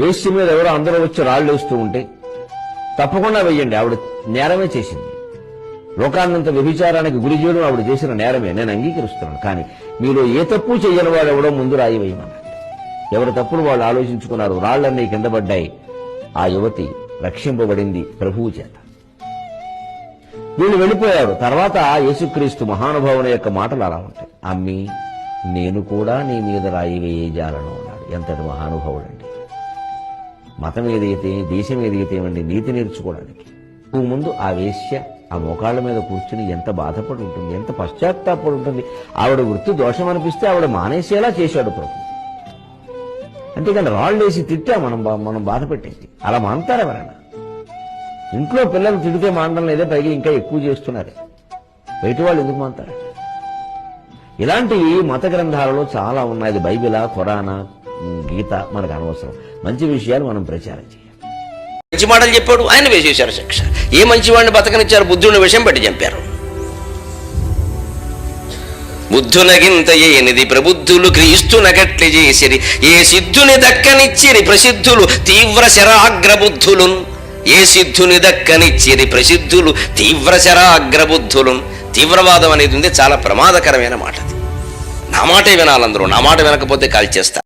వేసి మీద ఎవరో అందరూ వచ్చి రాళ్ళు వేస్తూ ఉంటే తప్పకుండా వెయ్యండి ఆవిడ నేరమే చేసింది. లోకాన్నంత వ్యభిచారానికి గురి చేయడం ఆవిడ చేసిన నేరమే. నేను అంగీకరిస్తున్నాను కానీ మీరు ఏ తప్పు చేయని వాడు ఎవడో ముందు రాయి వేయమన్నాడు. ఎవరి తప్పులు వాళ్ళు ఆలోచించుకున్నారు రాళ్ళన్నీ కింద పడ్డాయి. ఆ యువతి రక్షింపబడింది ప్రభువు చేత. వీళ్ళు వెళ్ళిపోయారు. తర్వాత యేసుక్రీస్తు మహానుభావుని యొక్క మాటలు అలా ఉంటాయి. అమ్మి నేను కూడా నీ మీద రాయి వేయజాలను అన్నాడు. ఎంతటి మహానుభావుడండి. మతం ఏదైతే దేశం ఏదైతే ఏమండి నీతి నేర్చుకోవడానికి నువ్వు ముందు ఆ వేశ్య ఆ మోకాళ్ళ మీద కూర్చుని ఎంత బాధపడి ఉంటుంది ఎంత పశ్చాత్తాపడి ఉంటుంది ఆవిడ వృత్తి దోషం అనిపిస్తే ఆవిడ మానేసేలా చేశాడు ప్రభు. అంతేకాని రాళ్ళు వేసి తిట్టా మనం మనం బాధపెట్టేసి అలా మానతారు ఎవరైనా? ఇంట్లో పిల్లలు తిడితే మానడం లేదా పైగా ఇంకా ఎక్కువ చేస్తున్నారు. బయట వాళ్ళు ఎందుకు మానతారు? ఇలాంటివి మత గ్రంథాలలో చాలా ఉన్నాయి. బైబిలా ఖురానా గీత మనకు అనవసరం. మంచి విషయాలు మనం ప్రచారం చేయాలి. మంచి మాటలు చెప్పాడు ఆయన వేసేశారు శిక్ష. ఏ మంచివాడిని బతకనిచ్చారు? బుద్ధుని విషయం పెట్టి చంపారు. బుద్ధునగింత ఏనిది ప్రబుద్ధులు క్రీస్తునగట్లి చేసిరి. ఏ సిద్ధుని దక్కనిచ్చిరి ప్రసిద్ధులు? తీవ్ర శరాగ్రబుద్ధులు ఏ సిద్ధుని దక్కనిచ్చిరి ప్రసిద్ధులు? తీవ్ర శరాగ్రబుద్ధులు తీవ్రవాదం అనేది ఉంది చాలా ప్రమాదకరమైన మాట అది నా మాటే వినాలందరూ నా మాట వినకపోతే కాల్చేస్తా